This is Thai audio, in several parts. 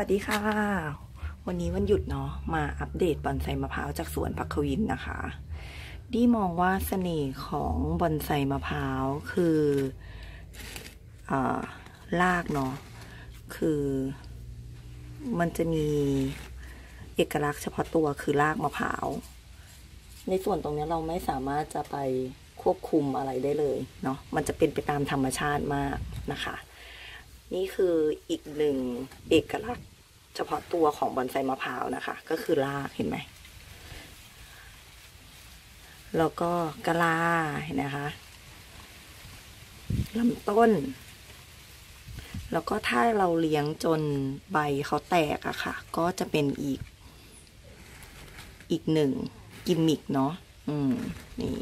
วัสดีค่ะ วันนี้วันหยุดเนาะมาอัปเดตบอนไซมะพร้าวจากสวนพักควินนะคะ ดีมองว่าเสน่ห์ของบอนไซมะพร้าวคืออาลากเนาะคือ มันจะมีเอกลักษณ์เฉพาะตัวคือรากมะพร้าว ในส่วนตรงนี้เราไม่สามารถจะไปควบคุมอะไรได้เลยเนาะมันจะเป็นไปตามธรรมชาติมากนะคะ นี่คืออีกหนึ่งเอกลักษณ์ เฉพาะตัวของบอนไซมะพร้าวนะคะ ก็คือรากเห็นไหม แล้วก็กะลาเห็นนะคะลำต้น แล้วก็ถ้าเราเลี้ยงจนใบเขาแตกอะค่ะ ก็จะเป็นอีก อีกหนึ่งกิมมิกเนาะอืม นี่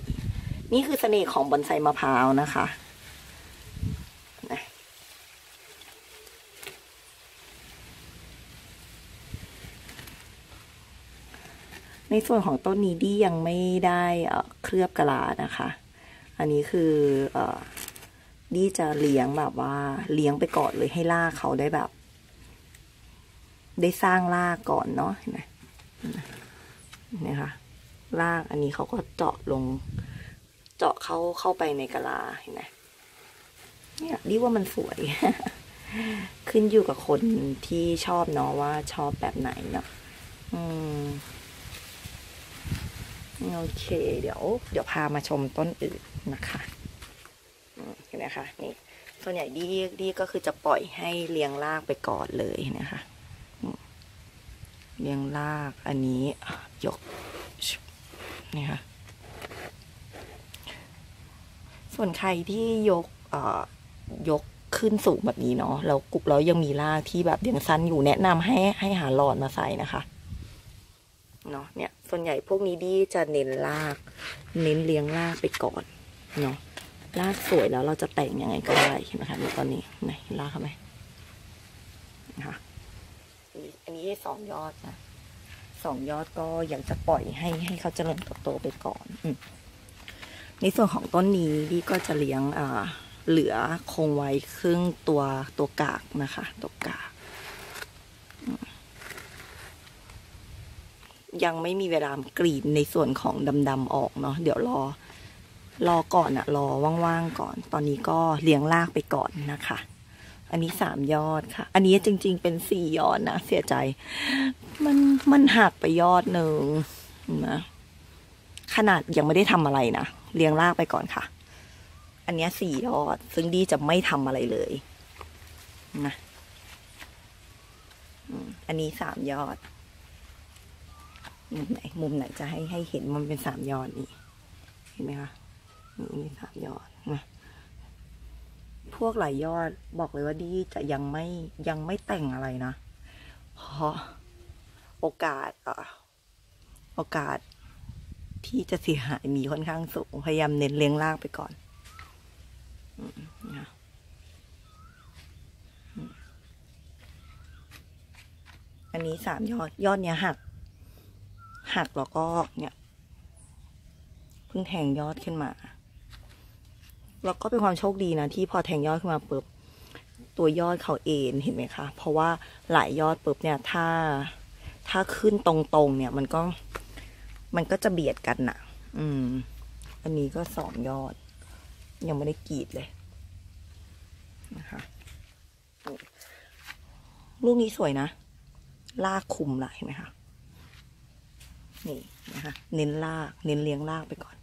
นี่คือเสน่ห์ของบอนไซมะพร้าวนะคะนะ ในส่วนของต้นนี้ดี้ยังไม่ได้เคลือบกะลานะคะ อันนี้คืออดี้จะเลี้ยงแบบว่าเลี้ยงไปก่อนเลยให้ลากเขาได้แบบ ได้สร้างรากก่อนเนาะเห็นไหมนี่ค่ะรากอันนี้เขาก็เจาะลง เจาะเข้าเข้าไปในกะลาเห็นไหมเนี่ยดีว่ามันสวย ขึ้นอยู่กับคนที่ชอบเนาะว่าชอบแบบไหนเนาะอืม โอเคเดี๋ยว เดี๋ยวพามาชมต้นอื่นนะคะเห็นไหมคะนี่ส่วนใหญ่ดีดีก็คือจะปล่อยให้เลี้ยงรากไปก่อนเลยนะคะเลี้ยงรากอันนี้ยกนี่ค่ะส่วนใครที่ยกเอ่อยกขึ้นสูงแบบนี้เนาะแล้วกุบแล้วยังมีรากที่แบบยังสั้นอยู่แนะนำให้ให้หาหลอดมาใส่นะคะ เนาะเนี่ยส่วนใหญ่พวกนี้ดีจะเน้นราก เน้นเลี้ยงรากไปก่อนเนาะรากสวยแล้วเราจะแต่งยังไงก็ได้เห็นไหมคะตอนนี้ไหนรากเขาไมนะคะอันนี้สองยอดนะสองยอดก็อยากจะปล่อยให้ให้เขาเจริญเติบโตไปก่อนอในส่วนของต้นนี้ดีก็จะเลี้ยงอ่าเหลือคงไว้ครึ่งตัวตัวกากนะคะ ตัวกาก ยังไม่มีเวลากรีดในส่วนของดำๆออกเนาะเดี๋ยวรอ รอก่อนอะรอว่างๆก่อน ตอนนี้ก็เลี้ยงรากไปก่อนนะคะ อันนี้สามยอดค่ะ อันนี้จริง ๆ เป็นสี่ยอดนะเสียใจ มันมันหักไปยอดหนึ่งนะขนาดยังไม่ได้ทำอะไรนะเลี้ยงรากไปก่อนค่ะ อันนี้สี่ยอด ซึ่งดีจะไม่ทำอะไรเลยนะอันนี้สามยอด มุมไหน มุมไหนจะให้ให้เห็นมันเป็นสามยอดนี่เห็นไหมคะนี่มีสามยอดนะพวกหลายยอดบอกเลยว่าดีจะยังไม่ยังไม่แต่งอะไรนะ เพราะโอกาสอะโอกาสที่จะเสียหายมีค่อนข้างสูง พยายามเน้นเลี้ยงรากไปก่อนนะอันนี้สามยอดยอดเนี้ยหัก หักแล้วก็เนี่ยเพิ่งแทงยอดขึ้นมา แล้วก็เป็นความโชคดีนะที่พอแทงยอดขึ้นมาปุ๊บตัวยอดเขาเอ็นเห็นไหมคะ เพราะว่าหลายยอดปุ๊บเนี่ยถ้าถ้าขึ้นตรงๆเนี่ยมันก็มันก็จะเบียดกันน่ะอืม อันนี้ก็สองยอด ยังไม่ได้กรีดเลยนะคะลูกนี้สวยนะ ลากคุมละเห็นไหมคะ นี่นะคะเน้นลากเน้นเลี้ยงลากไปก่อน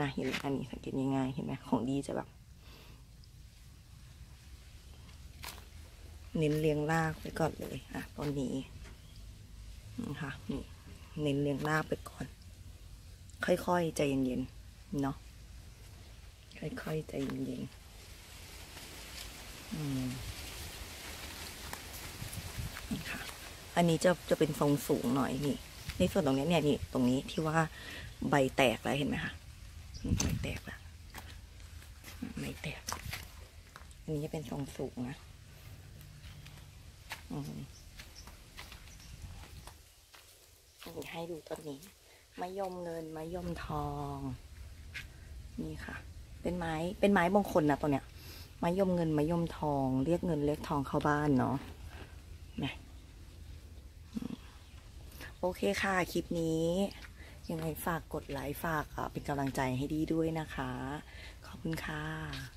นะเห็นอันนี้สังเกตง่ายๆเห็นไหมของดีจะแบบ เน้นเลี้ยงลากไปก่อนเลยอะตอนนี้นะคะนี่เน้นเลี้ยงลากไปก่อน ค่อยๆใจเย็นๆเนาะค่อยๆใจเย็นๆอืมนี่ค่ะอันนี้จะจะเป็นทรงสูงหน่อยนี่ ในส่วนตรงนี้เนี่ยนี่ตรงนี้ที่ว่าใบแตกแล้วเห็นไหมคะใบแตกแล้วใบแตก อันนี้จะเป็นทรงสูงนะอืมให้ดูต้นนี้มะยมเงินมะยมทอง นี่ค่ะ เป็นไม้เป็นไม้มงคลนะตัวเนี้ยมะยมเงินมะยมทอง เรียกเงินเรียกทองเข้าบ้านเนาะนะ โอเคค่ะ คลิปนี้ ยังไงฝากกดไลค์ ฝากเอ่อเป็นกำลังใจให้ดีด้วยนะคะ ขอบคุณค่ะ